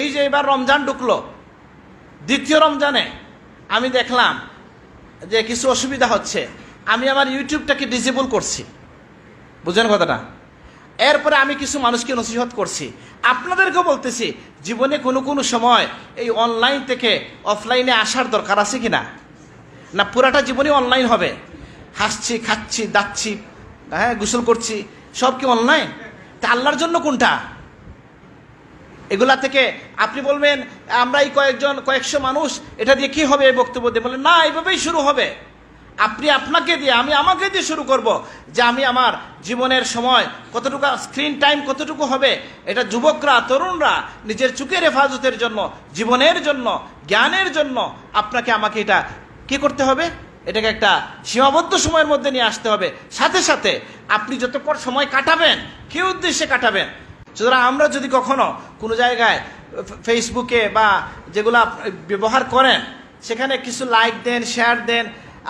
এই যে এবার রমজান ঢুকলো, দ্বিতীয় রমজানে আমি দেখলাম যে কিছু অসুবিধা হচ্ছে। আমি আমার ইউটিউবটাকে ডিসেবল করছি। বুঝলেন কথাটা? এরপরে আমি কিছু মানুষকে নসিহত করছি। আপনাদেরকেও বলতেছি, জীবনে কোনো কোনো সময় এই অনলাইন থেকে অফলাইনে আসার দরকার আছে কি না না পুরাটা জীবনই অনলাইন হবে। হাসছি, খাচ্ছি, দাচ্ছি হ্যাঁ গোসল করছি, সব কি অনলাইন তা আল্লাহর জন্য কোনটা? এগুলা থেকে আপনি বলবেন, আমরাই কয়েকজন, কয়েকশো মানুষ, এটা দিয়ে কি হবে এই বক্তব্য দিয়ে? বলেন না, এইভাবেই শুরু হবে। আপনি আপনাকে দিয়ে, আমি আমাকে দিয়ে শুরু করব যে আমি আমার জীবনের সময় কতটুকু, স্ক্রিন টাইম কতটুকু হবে। এটা যুবকরা, তরুণরা নিজের চুকের হেফাজতের জন্য, জীবনের জন্য, জ্ঞানের জন্য আপনাকে আমাকে এটা কি করতে হবে? এটাকে একটা সীমাবদ্ধ সময়ের মধ্যে নিয়ে আসতে হবে। সাথে সাথে আপনি যতক্ষণ সময় কাটাবেন, কি উদ্দেশ্যে কাটাবেন? সুতরাং আমরা যদি কখনো কোনো জায়গায় ফেসবুকে বা যেগুলো ব্যবহার করেন, সেখানে কিছু লাইক দেন শেয়ার দেন,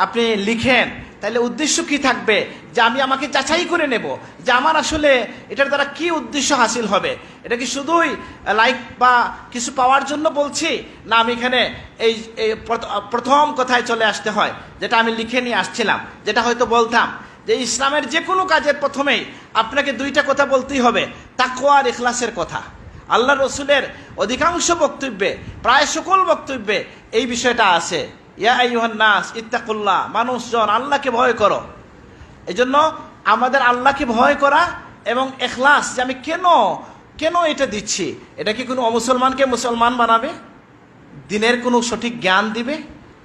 আপনি লিখেন তাহলে উদ্দেশ্য কি থাকবে? যে আমি আমাকে যাচাই করে নেব, যে আমার আসলে এটার দ্বারা কি উদ্দেশ্য হাসিল হবে? এটা কি শুধুই লাইক বা কিছু পাওয়ার জন্য বলছি, না আমি এখানে এই প্রথম কথায় চলে আসতে হয়, যেটা আমি লিখে নিয়ে আসছিলাম, যেটা হয়তো বলতাম, যে ইসলামের যে কোনো কাজের প্রথমেই আপনাকে দুইটা কথা বলতেই হবে, তাকওয়া আর ইখলাসের কথা। আল্লাহ রসুলের অধিকাংশ বক্তব্যে, প্রায় সকল বক্তব্যে এই বিষয়টা আছে। ইয়া নাস, ইত্তাকুল্লাহ, মানুষজন, আল্লাহকে ভয় করো। জন্য আমাদের আল্লাহকে ভয় করা এবং এখলাস যে আমি কেন কেন এটা দিচ্ছি? এটা কি কোনো অমুসলমানকে মুসলমান বানাবে? দিনের কোনো সঠিক জ্ঞান দিবে?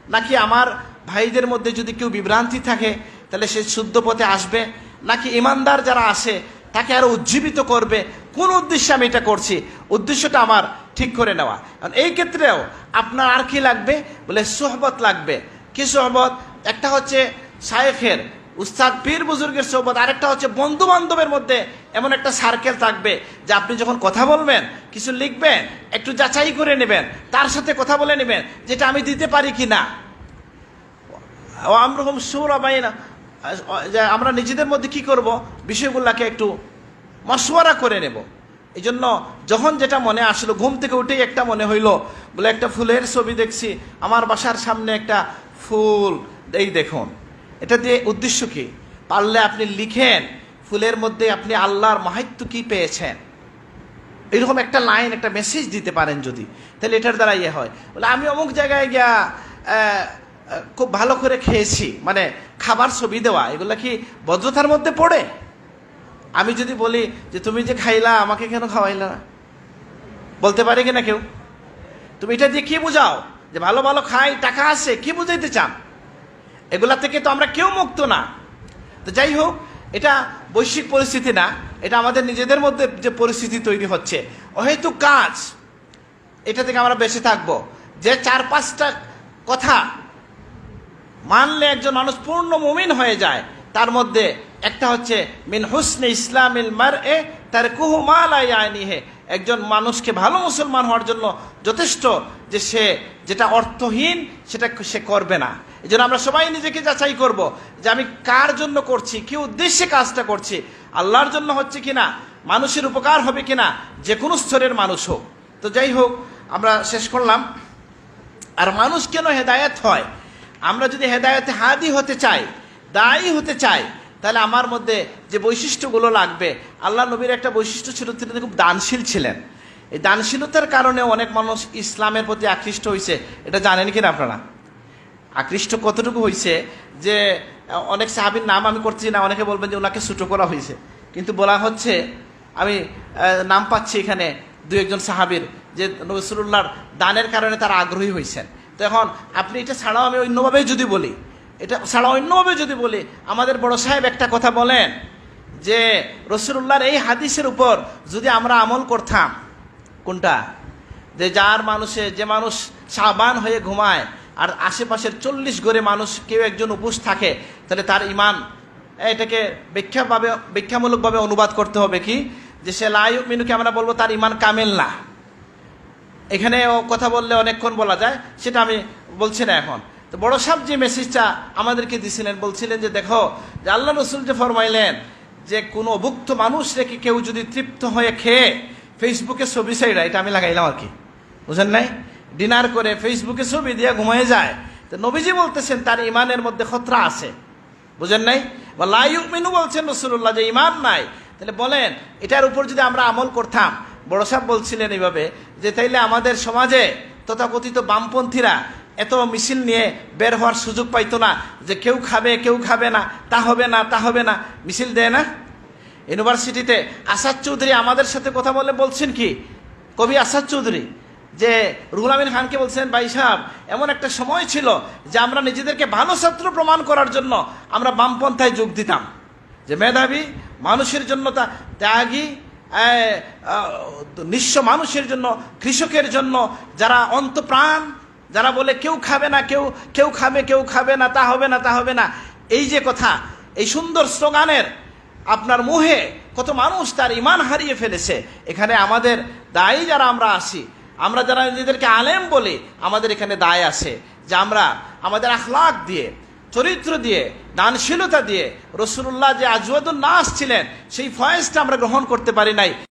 নাকি আমার ভাইদের মধ্যে যদি কেউ বিভ্রান্তি থাকে, তাহলে সে শুদ্ধ পথে আসবে? নাকি ইমানদার যারা আসে তাকে আরও উজ্জীবিত করবে। কোন উদ্দেশ্যে আমি এটা করছি? উদ্দেশ্যটা আমার ঠিক করে নেওয়া। কারণ এই ক্ষেত্রেও আপনার আর কি লাগবে? বলে সোহবত লাগবে। কি সোহবত? একটা হচ্ছে শায়েখের উস্তাদ, পীর বুজুর্গের সোহবত, আরেকটা হচ্ছে বন্ধু বান্ধবের মধ্যে এমন একটা সার্কেল থাকবে যে আপনি যখন কথা বলবেন, কিছু লিখবেন, একটু যাচাই করে নেবেন, তার সাথে কথা বলে নেবেন, যেটা আমি দিতে পারি কি না আমরকম সুরা বাইনা। যে আমরা নিজেদের মধ্যে কি করব? বিষয়গুলোকে একটু মশওয়ারা করে নেব। এই জন্য যখন যেটা মনে আসলো, ঘুম থেকে উঠেই একটা মনে হইল, বলে একটা ফুলের ছবি দেখছি, আমার বাসার সামনে একটা ফুল। এই দেখুন, এটা দিয়ে উদ্দেশ্য কি? পারলে আপনি লিখেন, ফুলের মধ্যে আপনি আল্লাহর মাহাত্য কি পেয়েছেন? এরকম একটা লাইন, একটা মেসেজ দিতে পারেন যদি। তাহলে এটার দ্বারা ইয়ে হয়। বলে, আমি অমুক জায়গায় গিয়া খুব ভালো করে খেয়েছি। মানে খাবার ছবি দেওয়া, এগুলো কি ভদ্রতার মধ্যে পড়ে? আমি যদি বলি যে তুমি যে খাইলা, আমাকে কেন খাওয়াইলা না? বলতে পারে কিনা কেউ? তুমি এটা দিয়ে কি বুঝাও? যে ভালো ভালো খাই, টাকা আছে, কি বুঝাইতে চান? এগুলা থেকে তো আমরা কেউ মুক্ত না। তো যাই হোক, এটা বৈশ্বিক পরিস্থিতি না, এটা আমাদের নিজেদের মধ্যে যে পরিস্থিতি তৈরি হচ্ছে। অহেতু কাজ, এটা থেকে আমরা বেঁচে থাকব। যে চার পাঁচটা কথা মানলে একজন মানুষ পূর্ণ মুমিন হয়ে যায়, তার মধ্যে একটা হচ্ছে, মিন হুসনে ইসলামিল মার এ তার কুহুমালাইনিহে একজন মানুষকে ভালো মুসলমান হওয়ার জন্য যথেষ্ট যে সে যেটা অর্থহীন, সেটা সে করবে না। এই জন্য আমরা সবাই নিজেকে যাচাই করব যে আমি কার জন্য করছি, কি উদ্দেশ্যে কাজটা করছি, আল্লাহর জন্য হচ্ছে কিনা, মানুষের উপকার হবে কিনা, যে কোনো স্তরের মানুষ হোক। তো যাই হোক, আমরা শেষ করলাম। আর মানুষ কেন হেদায়েত হয়? আমরা যদি হেদায়েতে হাদি হতে চাই, দায়ী হতে চাই, তাহলে আমার মধ্যে যে বৈশিষ্ট্যগুলো লাগবে, আল্লাহ নবীর একটা বৈশিষ্ট্য ছিল, তিনি খুব দানশীল ছিলেন। এই দানশীলতার কারণে অনেক মানুষ ইসলামের প্রতি আকৃষ্ট হয়েছে এটা জানেন কিনা আপনারা? আকৃষ্ট কতটুকু হয়েছে যে, অনেক সাহাবির নাম আমি করছি না, অনেকে বলবেন যে ওনাকে ছুটো করা হয়েছে কিন্তু বলা হচ্ছে, আমি নাম পাচ্ছি এখানে দু একজন সাহাবির, যে নসরুল্লাহর দানের কারণে তারা আগ্রহী হয়েছেন তো এখন আপনি এটা ছাড়াও আমি অন্যভাবে যদি বলি, এটা ছাড়া অন্যভাবে যদি বলি, আমাদের বড় সাহেব একটা কথা বলেন যে রসুল্লাহর এই হাদিসের উপর যদি আমরা আমল করতাম, কোনটা? যে যার মানুষে, যে মানুষ সাবান হয়ে ঘুমায়, আর আশেপাশের চল্লিশ গড়ে মানুষ কেউ একজন উপোস থাকে, তাহলে তার ইমান এটাকে ব্যাখ্যাভাবে, ব্যাখ্যামূলকভাবে অনুবাদ করতে হবে কি? যে সে লাইউ মিনুকে আমরা বলব তার ইমান কামেল না। এখানে কথা বললে অনেকক্ষণ বলা যায়, সেটা আমি বলছি না এখন। তো বড় সাহেব যে মেসেজটা আমাদেরকে দিছিলেন, বলছিলেন যে, দেখো, যে আল্লাহ রসুল যে ফরমাইলেন যে কোনো অভুক্ত মানুষ রেখে কেউ যদি তৃপ্ত হয়ে খেয়ে ফেসবুকে ছবি সাইডা এটা আমি লাগাইলাম আর কি। বুঝেন নাই? ডিনার করে ফেসবুকে ছবি দিয়ে ঘুমিয়ে যায়। তো নবীজি বলতেছেন, তার ইমানের মধ্যে খতরা আছে। বুঝেন নাই? বা লাইক মিনু বলছেন রসুল্লাহ যে ইমান নাই। তাহলে বলেন, এটার উপর যদি আমরা আমল করতাম বড় সাহেব বলছিলেন এইভাবে যে, তাইলে আমাদের সমাজে তথাকথিত বামপন্থীরা এত মিছিল নিয়ে বের হওয়ার সুযোগ পাইতো না যে, কেউ খাবে কেউ খাবে না, তা হবে না, তা হবে না, মিছিল দেয় না? ইউনিভার্সিটিতে আসাদ চৌধুরী আমাদের সাথে কথা বলে বলছেন কি, কবি আসাদ চৌধুরী, যে রুহুল আমিন খানকে বলছেন, ভাই সাহেব, এমন একটা সময় ছিল যে আমরা নিজেদেরকে ভালো ছাত্র প্রমাণ করার জন্য আমরা বামপন্থায় যোগ দিতাম। যে মেধাবী মানুষের জন্য তা ত্যাগী নিঃস্ব মানুষের জন্য, কৃষকের জন্য, যারা অন্তপ্রাণ, যারা বলে কেউ খাবে না, কেউ কেউ খাবে কেউ খাবে না, তা হবে না, তা হবে না। এই যে কথা, এই সুন্দর স্লোগানের আপনার মুহে কত মানুষ তার ইমান হারিয়ে ফেলেছে। এখানে আমাদের দায়ী যারা আমরা আসি আমরা যারা নিজেদেরকে আলেম বলি, আমাদের এখানে দায় আছে যে আমরা আমাদের আখলাক দিয়ে চরিত্র দিয়ে, দানশীলতা দিয়ে রসুল্লাহ যে আজওয়াদুল নাস ছিলেন, সেই ফয়েজটা আমরা গ্রহণ করতে পারি নাই।